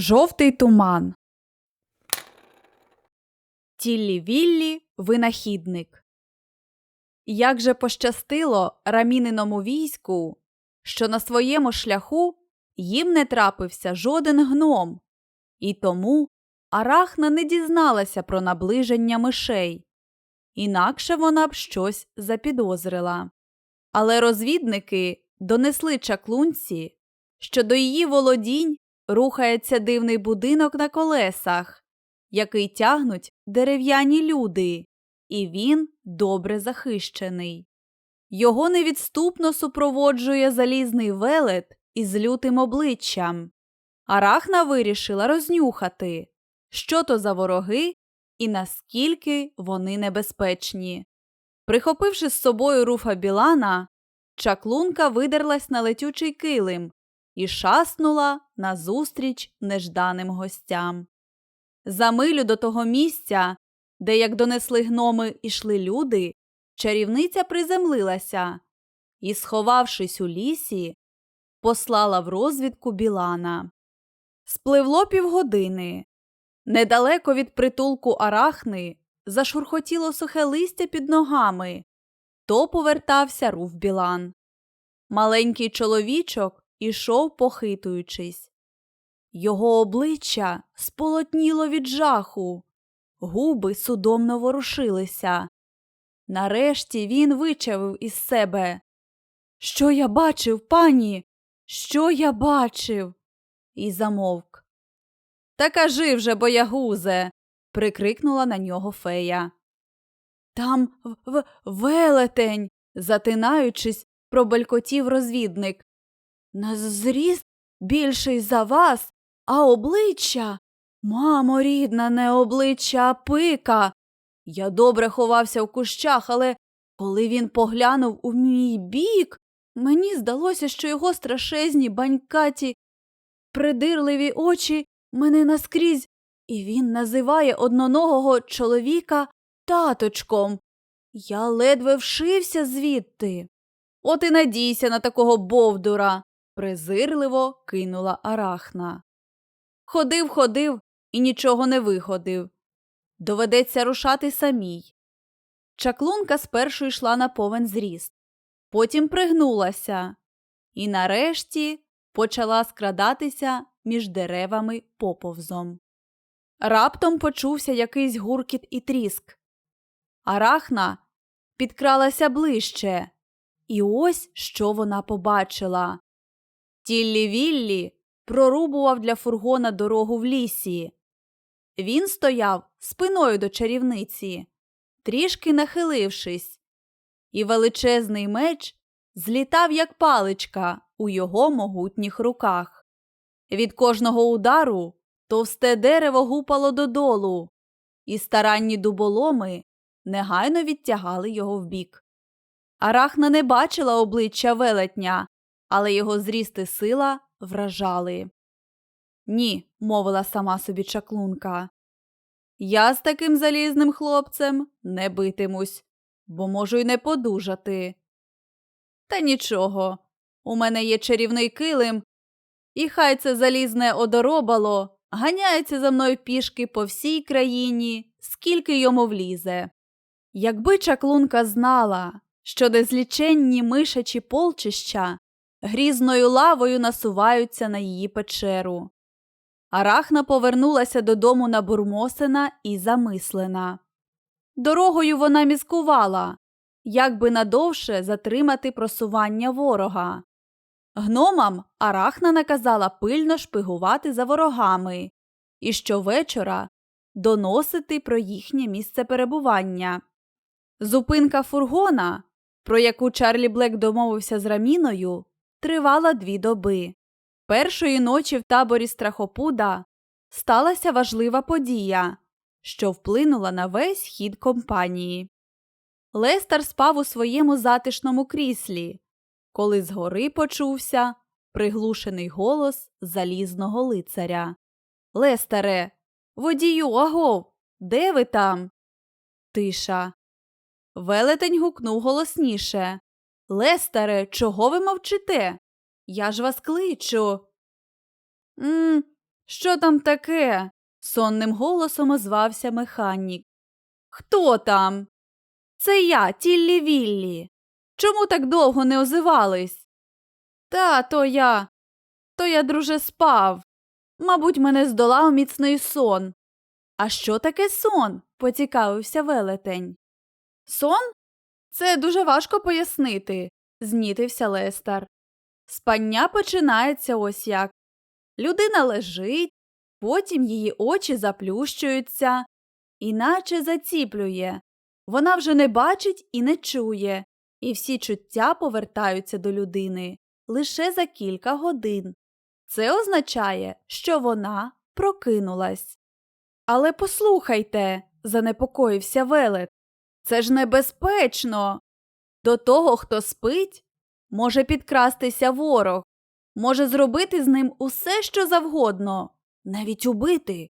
Жовтий туман. Тіллі Віллі винахідник. Як же пощастило раміниному війську, що на своєму шляху їм не трапився жоден гном, і тому Арахна не дізналася про наближення мишей, інакше вона б щось запідозрила. Але розвідники донесли чаклунці, що до її володінь рухається дивний будинок на колесах, який тягнуть дерев'яні люди, і він добре захищений. Його невідступно супроводжує залізний велет із лютим обличчям. Арахна вирішила рознюхати, що то за вороги і наскільки вони небезпечні. Прихопивши з собою руфа Білана, чаклунка видерлась на летючий килим і шаснула назустріч нежданим гостям. За милю до того місця, де, як донесли гноми, ішли люди, чарівниця приземлилася і, сховавшись у лісі, послала в розвідку Білана. Спливло півгодини. Недалеко від притулку арахни зашурхотіло сухе листя під ногами, то повертався руф Білан. Маленький чоловічок ішов, похитуючись. Його обличчя сполотніло від жаху, губи судомно ворушилися. Нарешті він вичавив із себе. Що я бачив, пані? Що я бачив? І замовк. Та кажи вже, боягузе. прикрикнула на нього фея. Там в, в велетень, затинаючись, пробелькотів розвідник. На зріст більший за вас, а обличчя. Мамо, рідна, не обличчя, а пика. Я добре ховався в кущах, але коли він поглянув у мій бік, мені здалося, що його страшезні банькаті, придирливі очі мене наскрізь, і він називає одноногого чоловіка таточком. Я ледве вшився звідти. От і надійся на такого бовдура, презирливо кинула арахна. Ходив, ходив і нічого не виходив. Доведеться рушати самій. Чаклунка спершу йшла на повен зріст, потім пригнулася і нарешті почала скрадатися між деревами поповзом. Раптом почувся якийсь гуркіт і тріск. Арахна підкралася ближче, і ось що вона побачила. Тіллі Віллі прорубував для фургона дорогу в лісі. Він стояв спиною до чарівниці, трішки нахилившись, і величезний меч злітав, як паличка, у його могутніх руках. Від кожного удару товсте дерево гупало додолу, і старанні дуболоми негайно відтягали його вбік. Арахна не бачила обличчя велетня, але його зріст і сила вражали. Ні, мовила сама собі чаклунка. Я з таким залізним хлопцем не битимусь, бо можу й не подужати. Та нічого, у мене є чарівний килим, і хай це залізне одоробало ганяється за мною пішки по всій країні, скільки йому влізе. Якби чаклунка знала, що незліченні мишачі полчища грізною лавою насуваються на її печеру. Арахна повернулася додому на Бурмосина і замислена. Дорогою вона мізкувала, як би надовше затримати просування ворога. Гномам Арахна наказала пильно шпигувати за ворогами і щовечора доносити про їхнє місце перебування. Зупинка фургона, про яку Чарлі Блек домовився з раміною, тривала дві доби. Першої ночі в таборі Страхопуда сталася важлива подія, що вплинула на весь хід компанії. Лестер спав у своєму затишному кріслі, коли згори почувся приглушений голос залізного лицаря. Лестере, водію, агов, де ви там? Тиша. Велетень гукнув голосніше. Лестере, чого ви мовчите? Я ж вас кличу. М, Що там таке? сонним голосом озвався механік. Хто там? Це я, Тіллі Віллі. Чому так довго не озивались? Та, то я. То я, друже, спав. Мабуть, мене здолав міцний сон. А що таке сон? поцікавився велетень. Сон? Це дуже важко пояснити, знітився Лестар. Спання починається ось як. Людина лежить, потім її очі заплющуються, іначе заціплює. Вона вже не бачить і не чує, і всі чуття повертаються до людини лише за кілька годин. Це означає, що вона прокинулась. Але послухайте, занепокоївся велет, це ж небезпечно. До того, хто спить, може підкрастися ворог, може зробити з ним усе, що завгодно, навіть убити.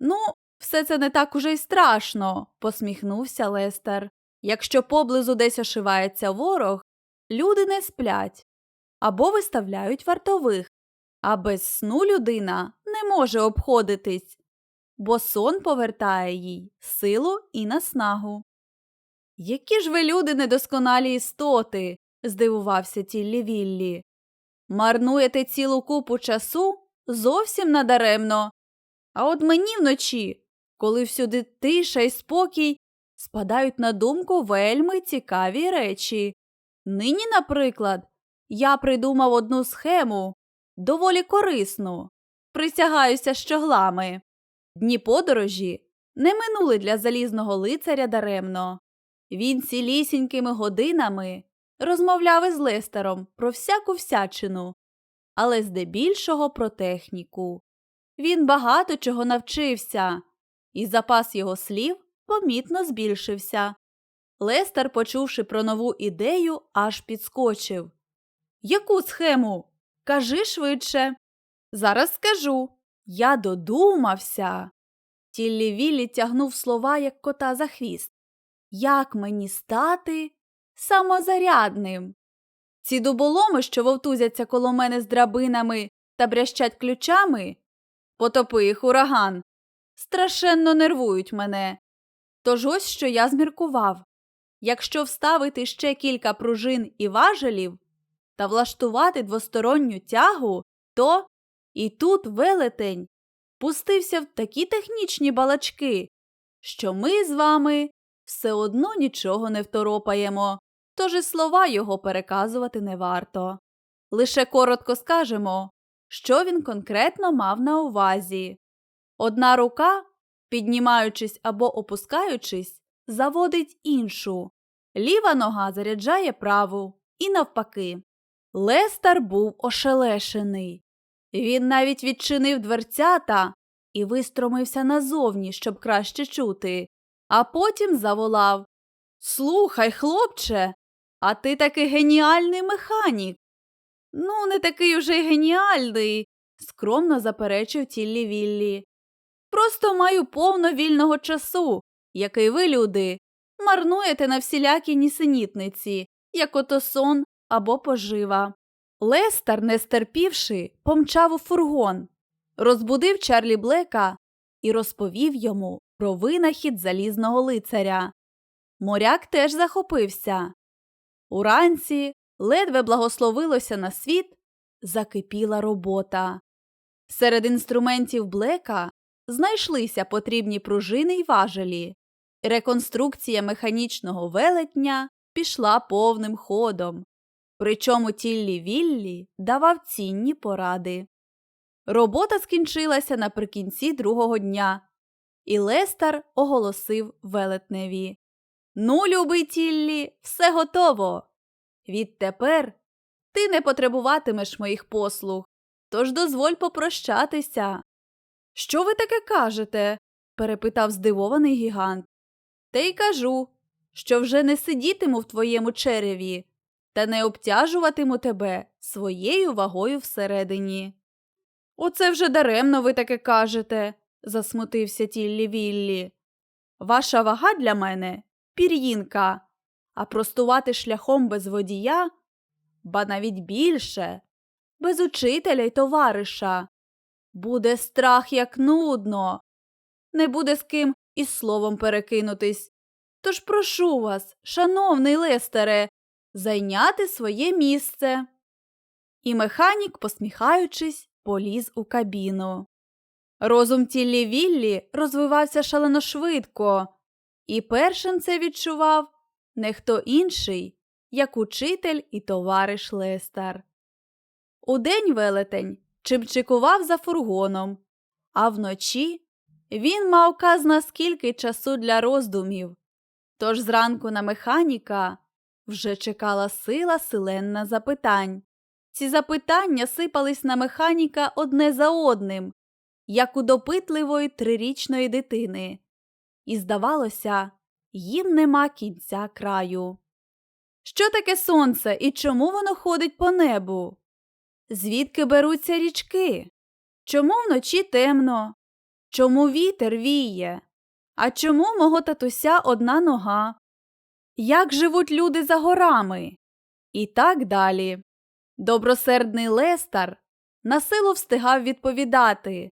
Ну, все це не так уже й страшно, посміхнувся Лестер. Якщо поблизу десь ошивається ворог, люди не сплять або виставляють вартових, а без сну людина не може обходитись, бо сон повертає їй силу і наснагу. Які ж ви люди недосконалі істоти, здивувався Тіллі Віллі. Марнуєте цілу купу часу зовсім надаремно. А от мені вночі, коли всюди тиша й спокій, спадають на думку вельми цікаві речі. Нині, наприклад, я придумав одну схему, доволі корисну, присягаюся щоглами. Дні подорожі не минули для залізного лицаря даремно. Він цілісінькими годинами розмовляв із Лестером про всяку всячину, але здебільшого про техніку. Він багато чого навчився, і запас його слів помітно збільшився. Лестер, почувши про нову ідею, аж підскочив. Яку схему? Кажи швидше. Зараз скажу. Я додумався. Тіллі Віллі тягнув слова, як кота за хвіст. Як мені стати самозарядним? Ці дуболоми, що вовтузяться коло мене з драбинами та брящать ключами, потопи їх ураган, страшенно нервують мене. Тож ось що я зміркував якщо вставити ще кілька пружин і важелів та влаштувати двосторонню тягу, то і тут велетень пустився в такі технічні балачки, що ми з вами все одно нічого не второпаємо, тож і слова його переказувати не варто. Лише коротко скажемо, що він конкретно мав на увазі. Одна рука, піднімаючись або опускаючись, заводить іншу, ліва нога заряджає праву і навпаки. Лестер був ошелешений. Він навіть відчинив дверцята і вистромився назовні, щоб краще чути, а потім заволав Слухай, хлопче, а ти такий геніальний механік. Ну, не такий уже геніальний, скромно заперечив Тіллі Віллі. Просто маю повно вільного часу, який ви, люди, марнуєте на всілякі нісенітниці, як ото сон або пожива. Лестер, не стерпівши, помчав у фургон, розбудив Чарлі Блека і розповів йому про винахід залізного лицаря. Моряк теж захопився. Уранці ледве благословилося на світ, закипіла робота. Серед інструментів Блека знайшлися потрібні пружини й важелі. Реконструкція механічного велетня пішла повним ходом. Причому Тіллі Віллі давав цінні поради. Робота скінчилася наприкінці другого дня, і Лестер оголосив велетневі Ну, любий Тіллі, все готово. Відтепер ти не потребуватимеш моїх послуг, тож дозволь попрощатися. Що ви таке кажете? перепитав здивований гігант. Та й кажу, що вже не сидітиму в твоєму череві та не обтяжуватиму тебе своєю вагою всередині. Оце вже даремно ви таке кажете, засмутився Тіллі Віллі. Ваша вага для мене пір'їнка, а простувати шляхом без водія, ба навіть більше, без учителя й товариша. Буде страх, як нудно. Не буде з ким і словом перекинутись. Тож прошу вас, шановний Лестере, зайняти своє місце. І механік, посміхаючись, поліз у кабіну. Розум тіллі Віллі розвивався шалено швидко, і першим це відчував не хто інший, як учитель і товариш Лестер. Удень велетень чимчикував за фургоном, а вночі він мав казна скільки часу для роздумів. Тож зранку на механіка вже чекала сила силенна запитань. Ці запитання сипались на механіка одне за одним, як у допитливої трирічної дитини. І, здавалося, їм нема кінця краю. Що таке сонце і чому воно ходить по небу? Звідки беруться річки? Чому вночі темно? Чому вітер віє? А чому мого татуся одна нога? Як живуть люди за горами? І так далі. Добросердний Лестар на силу встигав відповідати,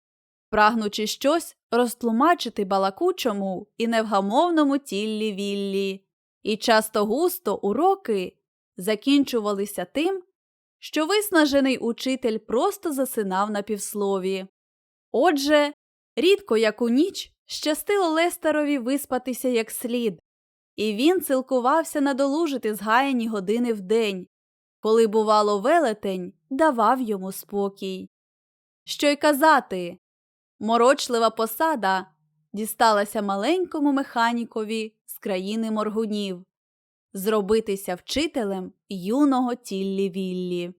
прагнучи щось розтлумачити балакучому і невгамовному тіллі Віллі. І часто густо уроки закінчувалися тим, що виснажений учитель просто засинав на півслові. Отже, рідко як у ніч щастило Лестерові виспатися як слід, і він цілкувався надолужити згаяні години в день, коли, бувало, велетень давав йому спокій. Що й казати, морочлива посада дісталася маленькому механікові з країни моргунів зробитися вчителем юного тіллі Віллі.